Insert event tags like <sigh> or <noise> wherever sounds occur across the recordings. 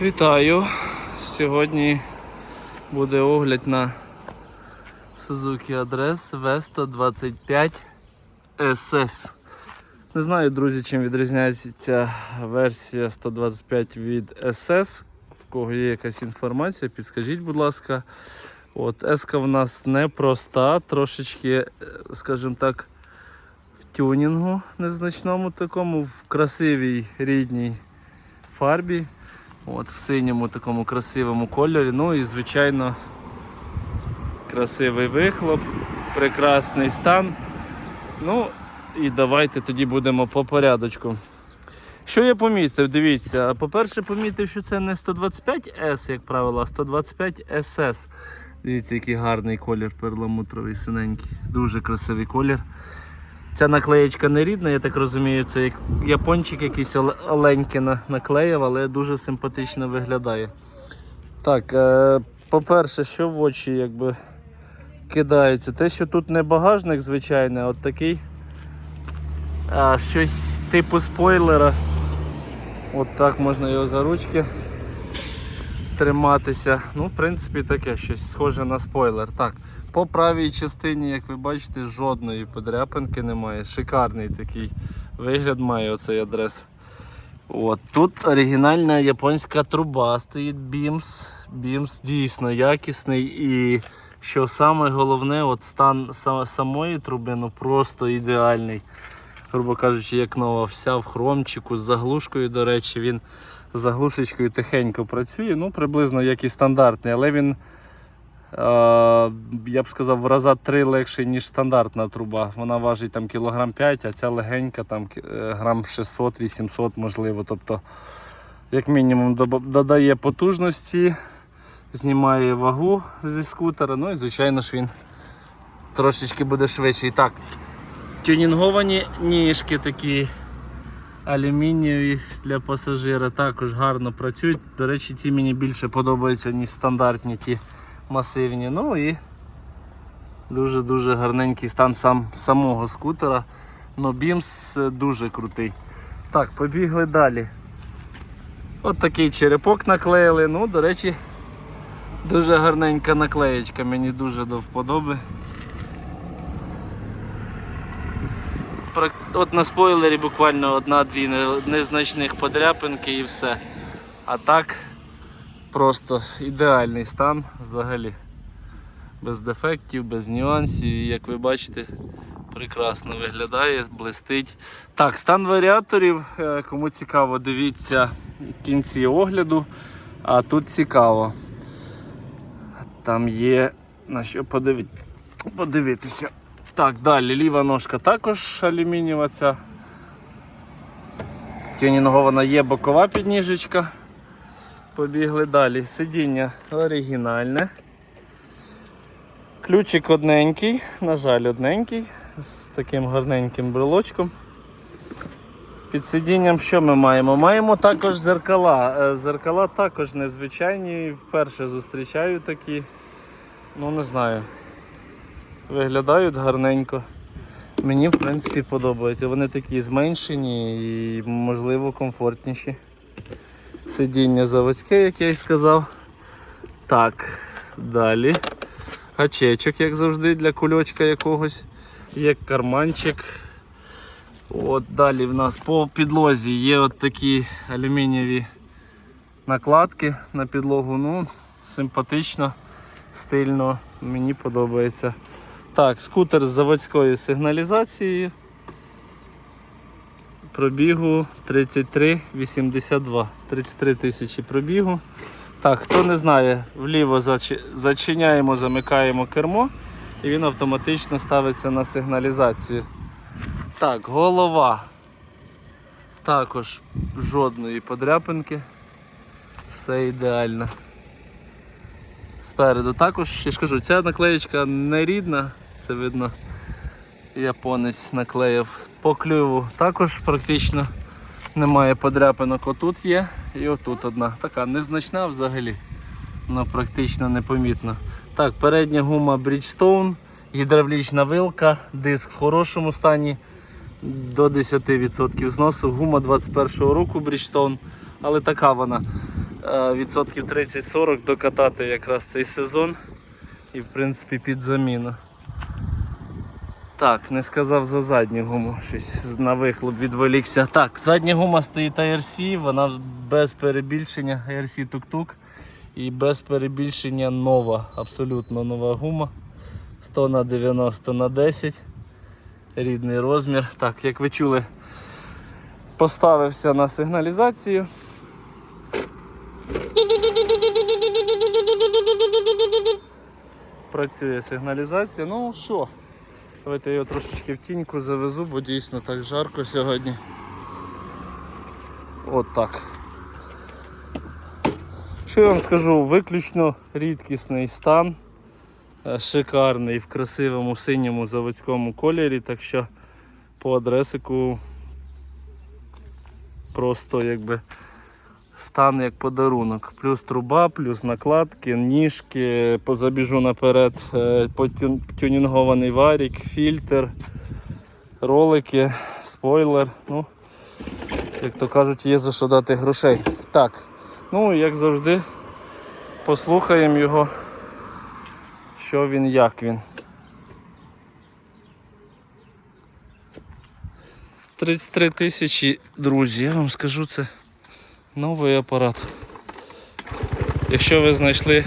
Вітаю! Сьогодні буде огляд на Suzuki Адрес V125 SS. Не знаю, друзі, чим відрізняється ця версія 125 від SS. В кого є якась інформація, підскажіть, будь ласка. От, S в нас непроста, трошечки, е, скажімо так, в тюнінгу незначному такому, в красивій рідній фарбі. От, в синьому такому красивому кольорі. Ну і звичайно красивий вихлоп, прекрасний стан. Ну і давайте тоді будемо по порядочку. Що я помітив? Дивіться, по-перше, помітив, що це не 125S, як правило, а 125 SS. Дивіться, який гарний колір перламутровий синенький. Дуже красивий колір. Ця наклеєчка не рідна, я так розумію, це як япончик якийсь оле- оленький наклеїв, але дуже симпатично виглядає. Так, е, по-перше, що в очі якби кидається? Те, що тут не багажник звичайний, а от такий а, щось типу спойлера. От так можна його за ручки триматися. Ну, в принципі, таке щось схоже на спойлер. Так, по правій частині, як ви бачите, жодної подряпинки немає. Шикарний такий вигляд має оцей адрес. От, тут оригінальна японська труба стоїть BIMS. BIMS дійсно якісний і що саме головне, от стан самої труби ну просто ідеальний. Грубо кажучи, як нова, вся в хромчику з заглушкою, до речі, він заглушечкою тихенько працює, ну приблизно як і стандартний, але він, е, я б сказав, в раза три легший, ніж стандартна труба. Вона важить там кілограм 5, а ця легенька там е, грам 600-800 можливо. Тобто, як мінімум, додає потужності, знімає вагу зі скутера, ну і звичайно ж він трошечки буде швидший. Так, тюнінговані ніжки такі алюмінієві для пасажира також гарно працюють. До речі, ці мені більше подобаються, ніж стандартні ті масивні. Ну і дуже-дуже гарненький стан сам, самого скутера. Ну, бімс дуже крутий. Так, побігли далі. От такий черепок наклеїли. Ну, до речі, дуже гарненька наклеєчка, мені дуже до вподоби. От на спойлері буквально одна-дві незначних подряпинки і все. А так просто ідеальний стан взагалі. Без дефектів, без нюансів. І як ви бачите, прекрасно виглядає, блистить. Так, стан варіаторів, е, кому цікаво, дивіться в кінці огляду. А тут цікаво. Там є на що подиві- подивитися. Так, далі ліва ножка також алюмінієва ця. Тюнінгована є бокова підніжечка. Побігли далі. Сидіння оригінальне. Ключик одненький, на жаль, одненький, з таким гарненьким брелочком. Під сидінням що ми маємо? Маємо також зеркала. Е, Зеркала також незвичайні, вперше зустрічаю такі. Ну не знаю. Виглядають гарненько. Мені в принципі подобаються. Вони такі зменшені і можливо комфортніші. Сидіння заводське, як я й сказав. Так, далі. Гачечок, як завжди, для кульочка якогось. Є карманчик. От Далі в нас по підлозі є от такі алюмінієві накладки на підлогу. Ну, симпатично, стильно, мені подобається. Так, скутер з заводською сигналізацією. Пробігу 33,82. 33 тисячі пробігу. Так, хто не знає, вліво зачиняємо, замикаємо кермо і він автоматично ставиться на сигналізацію. Так, голова. Також жодної подряпинки. Все ідеально. Спереду також, я ж кажу, ця наклеєчка не рідна, це видно, японець наклеїв. По клюву також практично немає подряпинок. Отут є і отут одна. Така незначна взагалі. Вона практично непомітна. Так, передня гума Bridgestone, гідравлічна вилка, диск в хорошому стані до 10% зносу. Гума 21-го року Bridgestone, але така вона. е, відсотків 30-40 докатати якраз цей сезон і в принципі під заміну. Так, не сказав за задню гуму, <laughs> щось на вихлоп відволікся. Так, задня гума стоїть ARC, вона без перебільшення ARC тук-тук і без перебільшення нова, абсолютно нова гума. 100 на 90 на 10. Рідний розмір. Так, як ви чули, поставився на сигналізацію. Працює сигналізація. Ну що, давайте я його трошечки в тіньку завезу, бо дійсно так жарко сьогодні. От так. Що я вам скажу? Виключно рідкісний стан, е, шикарний в красивому синьому заводському кольорі, так що по адресику просто якби стан як подарунок. Плюс труба, плюс накладки, ніжки, позабіжу наперед, е, тюнінгований варік, фільтр, ролики, спойлер. Ну, як то кажуть, є за що дати грошей. Так, ну як завжди, послухаємо його, що він, як він. 33 тисячі, друзі, я вам скажу, це новий апарат. Якщо ви знайшли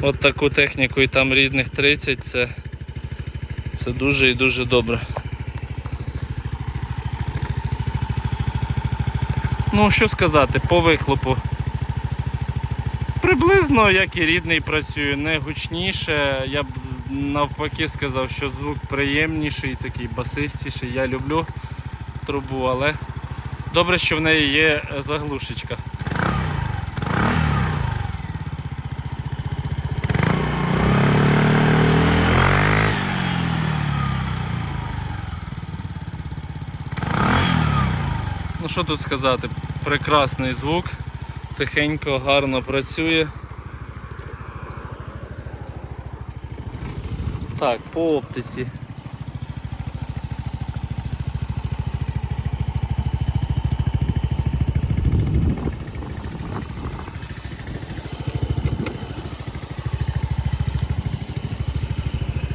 от таку техніку і там рідних 30, це, це дуже і дуже добре. Ну, що сказати, по вихлопу. Приблизно як і рідний працює, не гучніше. Я б навпаки сказав, що звук приємніший, такий басистіший. Я люблю трубу, але добре, що в неї є е, заглушечка. Ну що тут сказати? Прекрасний звук, тихенько, гарно працює. Так, по оптиці.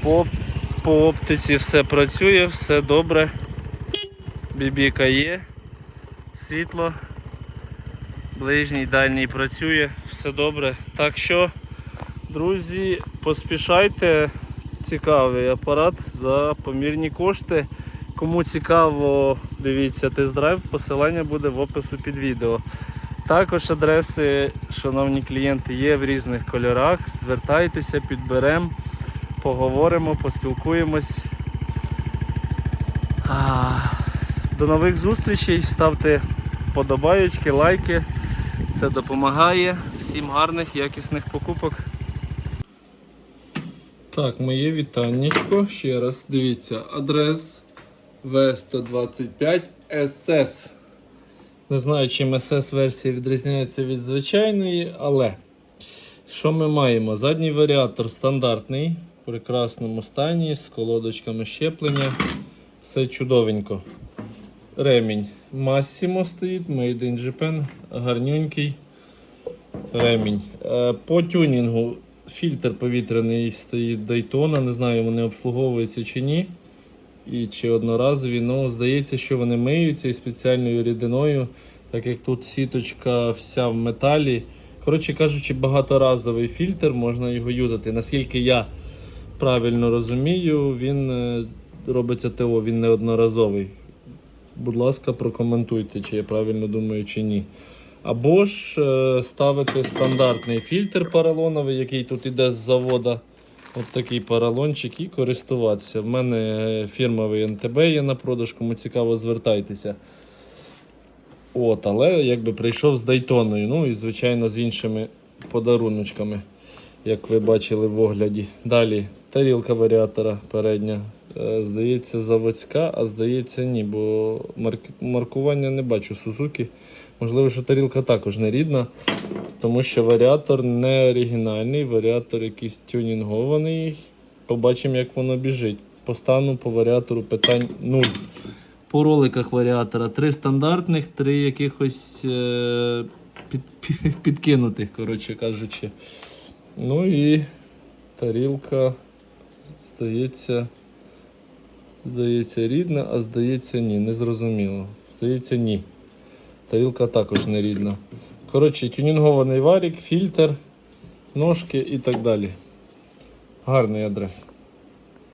По, по оптиці все працює, все добре. Бібіка є, світло, ближній, дальній працює, все добре. Так що, друзі, поспішайте, цікавий апарат за помірні кошти. Кому цікаво, дивіться тест-драйв, посилання буде в опису під відео. Також адреси, шановні клієнти, є в різних кольорах. Звертайтеся, підберемо, поговоримо, поспілкуємось. До нових зустрічей. Ставте вподобайочки, лайки. Це допомагає. Всім гарних, якісних покупок. Так, моє вітаннячко. Ще раз дивіться, адрес В125 SS. Не знаю, чим SS версія відрізняється від звичайної, але що ми маємо? Задній варіатор стандартний, прекрасному стані, з колодочками щеплення. Все чудовенько. Ремінь Massimo стоїть, Made in Japan, гарнюнький ремінь. Е, По тюнінгу фільтр повітряний стоїть Daytona, не знаю, вони обслуговуються чи ні. І чи одноразові, ну здається, що вони миються і спеціальною рідиною, так як тут сіточка вся в металі. Коротше кажучи, багаторазовий фільтр, можна його юзати. Наскільки я правильно розумію, він е, робиться ТО, він не одноразовий. Будь ласка, прокоментуйте, чи я правильно думаю, чи ні. Або ж е, ставити стандартний фільтр поролоновий, який тут іде з завода. От такий поролончик і користуватися. В мене е, фірмовий НТБ є на продаж, кому цікаво, звертайтеся. От, але якби прийшов з Дайтоною, ну і звичайно з іншими подаруночками, як ви бачили в огляді. Далі тарілка варіатора передня. Е, Здається, заводська, а здається, ні, бо марк- маркування не бачу Сузуки. Можливо, що тарілка також не рідна, тому що варіатор не оригінальний, варіатор якийсь тюнінгований. Побачимо, як воно біжить. По стану по варіатору питань нуль. По роликах варіатора три стандартних, три якихось е- під, <laughs> підкинутих, коротше кажучи. Ну і тарілка, здається, здається, рідна, а здається, ні, не зрозуміло. Здається, ні. Тарілка також не рідна. Коротше, тюнінгований варік, фільтр, ножки і так далі. Гарний адрес.